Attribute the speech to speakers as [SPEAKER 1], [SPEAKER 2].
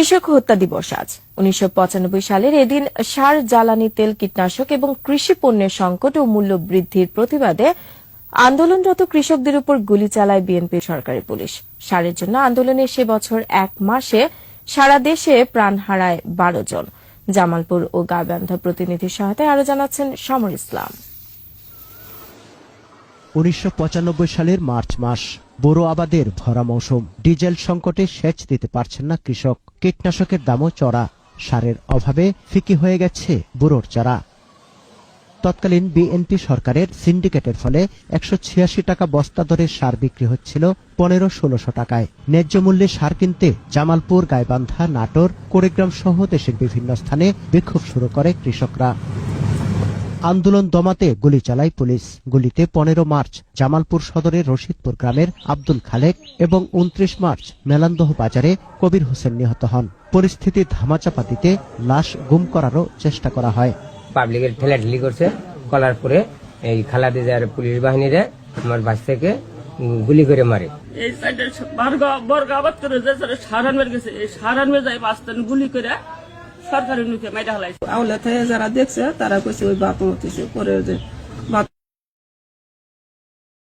[SPEAKER 1] কৃষক হত্যা দিবস আজ। উনিশশো পঁচানব্বই সালের এদিন সার, জ্বালানি, তেল, কীটনাশক এবং কৃষি পণ্যের সংকট ও মূল্য বৃদ্ধির প্রতিবাদে আন্দোলনরত কৃষকদের উপর গুলি চালায় বিএনপি সরকারি পুলিশ। সারের জন্য আন্দোলনে সে বছর এক মাসে সারা দেশে প্রাণ হারায় বারো জন। জামালপুর ও গাইবান্ধা প্রতিনিধির সহায়তায় আরও জানাচ্ছেন সমর ইসলাম।
[SPEAKER 2] উনিশশো পঁচানব্বই সালের মার্চ মাস, বোরো আবাদের ভরা মৌসুম। ডিজেল সংকটে সেচ দিতে পারছেন না কৃষক। কীটনাশকের দামও চড়া। সারের অভাবে ফিকি হয়ে গেছে বুড়োর চারা। তৎকালীন বিএনপি সরকারের সিন্ডিকেটের ফলে একশো ছিয়াশি টাকা বস্তা দরে সার বিক্রি হচ্ছিল পনেরো ষোলোশো টাকায়। ন্যায্য মূল্যে সার কিনতে জামালপুর, গাইবান্ধা, নাটোর, কুড়িগ্রাম সহ দেশের বিভিন্ন স্থানে বিক্ষোভ শুরু করে কৃষকরা। আন্দোলন দমাতে গুলি চালায় পুলিশ। গুলিতে পনেরো মার্চ জামালপুর সদরের রশিদপুর গ্রামের আব্দুল খালেক এবং উনত্রিশ মার্চ মেলান্দহ বাজারে কবির হোসেন নিহত হন। পরিস্থিতি ধামাচাপা দিতে লাশ গুম করারও চেষ্টা করা হয়।
[SPEAKER 3] পাবলিকের ঠেলাঠেলি করছে। করার পরে এই খালাদি যার পুলিশ বাহিনীরা আমার বাস থেকে গুলি করে মারে।
[SPEAKER 4] এই সাইডে বারগা বর্গা আবাদ করে যে সারান মেরে গেছে এই সারান মেরে যায় পাঁচটান গুলি করে সরকারের নিতে মাইটা হলাই
[SPEAKER 5] আউলা থেকে যারা দেখছে, তারা কইছে, ওই বাপ মতেছে করে যে